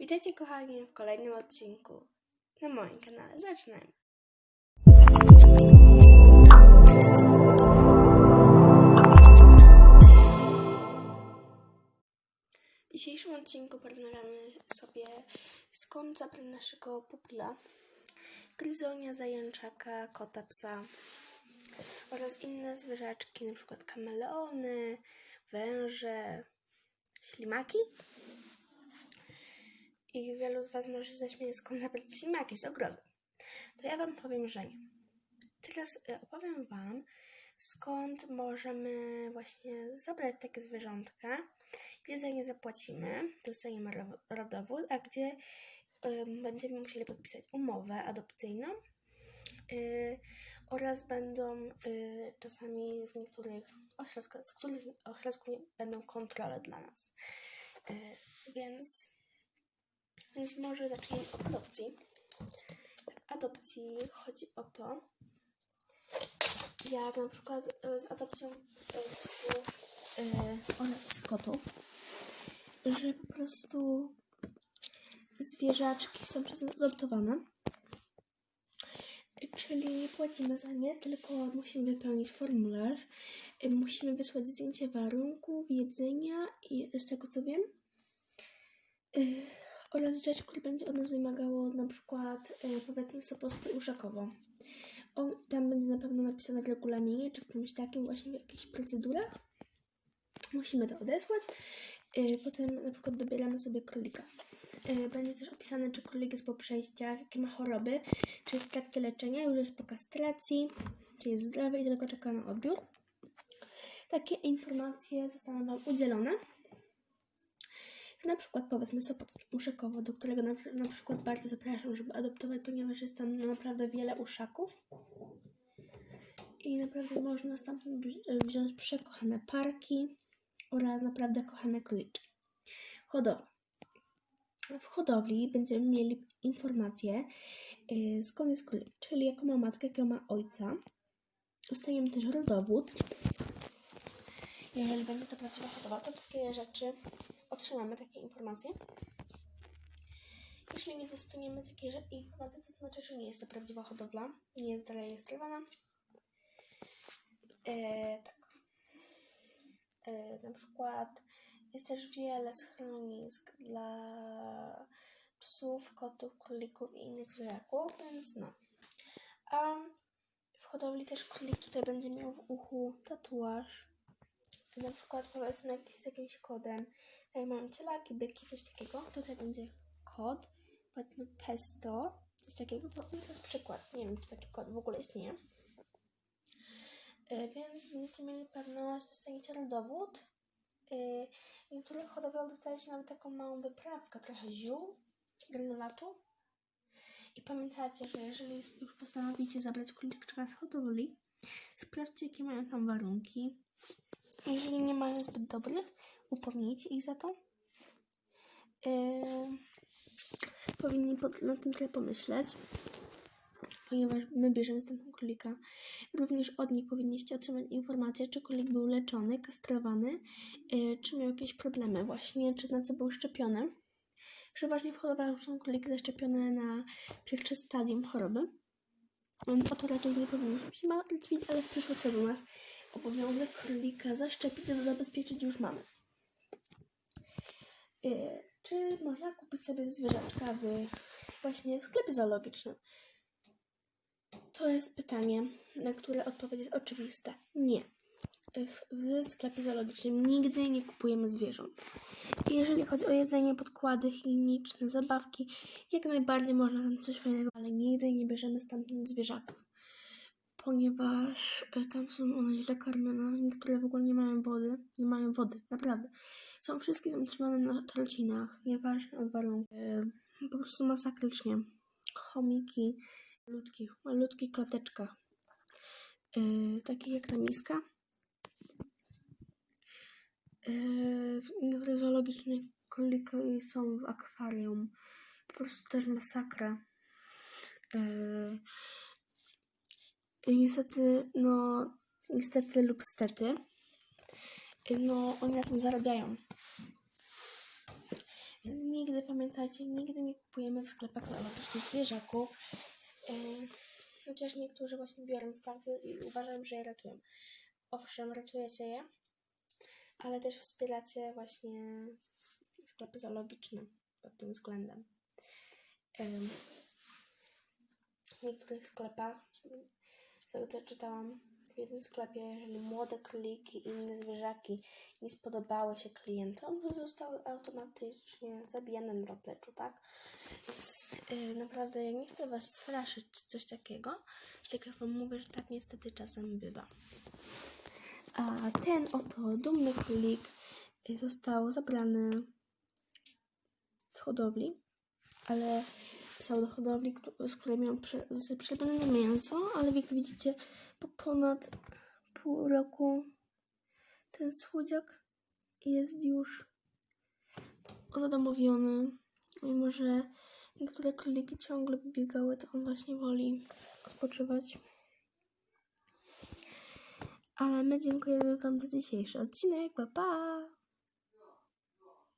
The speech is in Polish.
Witajcie kochani w kolejnym odcinku na moim kanale. Zaczynajmy. W dzisiejszym odcinku porozmawiamy sobie skąd zabrać naszego pupila, gryzonia, zajączaka, kota, psa oraz inne zwierzaczki, przykład kameleony, węże, ślimaki. I wielu z Was może się zaśmiać, skąd zabrać ślimaki z ogrodu. To ja Wam powiem, że nie. Teraz y, opowiem Wam, skąd możemy właśnie zabrać takie zwierzątka, gdzie za nie zapłacimy, dostaniemy ro- rodowód, a gdzie będziemy musieli podpisać umowę adopcyjną y, oraz będą y, czasami w niektórych ośrodkach, z których ośrodków będą kontrole dla nas. Y, więc więc może zacznijmy od adopcji. W adopcji chodzi o to, jak na przykład e, z adopcją e, psów e, oraz kotów, że po prostu zwierzaczki są przez nas adoptowane. Czyli nie płacimy za nie, tylko musimy wypełnić formularz. Musimy wysłać zdjęcie warunków, jedzenia i z tego co wiem, oraz rzeczy, które będzie od nas wymagało na przykład y, powiedzmy Sopockie Uszakowo. On, tam będzie na pewno napisane w regulaminie, czy w czymś takim właśnie w jakichś procedurach. Musimy to odesłać. Y, potem na przykład dobieramy sobie królika. Y, będzie też opisane, czy królik jest po przejściach, jakie ma choroby, czy jest w leczenia, już jest po kastracji, czy jest zdrowy i tylko czeka na odbiór. Takie informacje zostaną Wam udzielone na przykład powiedzmy Sopockie Uszakowo, do którego na, na przykład bardzo zapraszam, żeby adoptować, ponieważ jest tam naprawdę wiele uszaków. I naprawdę można stamtąd wzi- wziąć przekochane parki oraz naprawdę kochane króliczki. Hodowla. W hodowli będziemy mieli informacje, yy, skąd jest królik, czyli jaką ma matkę, jakiego ma ojca. Dostajemy też rodowód. Jeżeli będzie to prawdziwa hodowla, to takie rzeczy otrzymamy takie informacje. Jeśli nie dostaniemy takiej informacji, to znaczy, że nie jest to prawdziwa hodowla, nie jest zarejestrowana. E, tak. E, na przykład jest też wiele schronisk dla psów, kotów, królików i innych zwierzaków, więc no. A w hodowli też królik tutaj będzie miał w uchu tatuaż. Na przykład powiedzmy jakiś z jakimś kodem. Jak mam cielaki, byki, coś takiego, tutaj będzie kod, powiedzmy pesto, coś takiego, bo no to jest przykład. Nie wiem, czy taki kod w ogóle istnieje. E, Więc będziecie mieli pewność, dostaniecie rodowód. E, W niektórych hodowlach dostajecie nawet taką małą wyprawkę, trochę ziół, granulatu. I pamiętajcie, że jeżeli już postanowicie zabrać króliczka z hodowli, sprawdźcie, jakie mają tam warunki. Jeżeli nie mają zbyt dobrych, upomnijcie ich za to. Yy, powinni pod, na tym trochę pomyśleć, ponieważ my bierzemy stamtąd królika. Również od nich powinniście otrzymać informację, czy królik był leczony, kastrowany, yy, czy miał jakieś problemy właśnie, czy na co był szczepiony. Przeważnie w już są króliki zaszczepione na pierwsze stadium choroby, więc o to raczej nie powinniśmy się martwić, ale w przyszłych sezonach obowiązek królika zaszczepić, żeby zabezpieczyć już mamy. Yy, czy można kupić sobie zwierzaczka w właśnie sklepie zoologicznym? To jest pytanie, na które odpowiedź jest oczywista. Nie. W, w sklepie zoologicznym nigdy nie kupujemy zwierząt. Jeżeli chodzi o jedzenie, podkłady higieniczne, zabawki, jak najbardziej można tam coś fajnego, ale nigdy nie bierzemy stamtąd zwierzaków. Ponieważ e, tam są one źle karmione, niektóre w ogóle nie mają wody, nie mają wody, naprawdę. Są wszystkie tam trzymane na trocinach, nieważne od warunków. E, Po prostu masakrycznie. Chomiki, malutki, w malutkich klateczkach. E, takie jak ta miska. E, w niektórych zoologicznych króliki są w akwarium. Po prostu też masakra. I niestety, no, niestety lub stety, no, oni na tym zarabiają. Więc nigdy, pamiętajcie, nigdy nie kupujemy w sklepach zoologicznych zwierzaków. E, chociaż niektórzy właśnie biorą starty i uważam, że je ratują. Owszem, ratujecie je, ale też wspieracie właśnie sklepy zoologiczne pod tym względem. Em, w niektórych sklepach, tego co czytałam, w jednym sklepie, jeżeli młode króliki i inne zwierzaki nie spodobały się klientom, to zostały automatycznie zabijane na zapleczu, tak? Więc y, naprawdę ja nie chcę Was straszyć czy coś takiego, tylko Wam mówię, że tak niestety czasem bywa. A ten oto dumny królik y, został zabrany z hodowli, ale pisał do hodowli, któ- z której miał prze, z- przebrane mięso, ale jak widzicie, po ponad pół roku ten słodziak jest już zadomowiony. Mimo, że niektóre króliki ciągle biegały, to on właśnie woli odpoczywać. Ale my dziękujemy Wam za dzisiejszy odcinek. Pa, pa!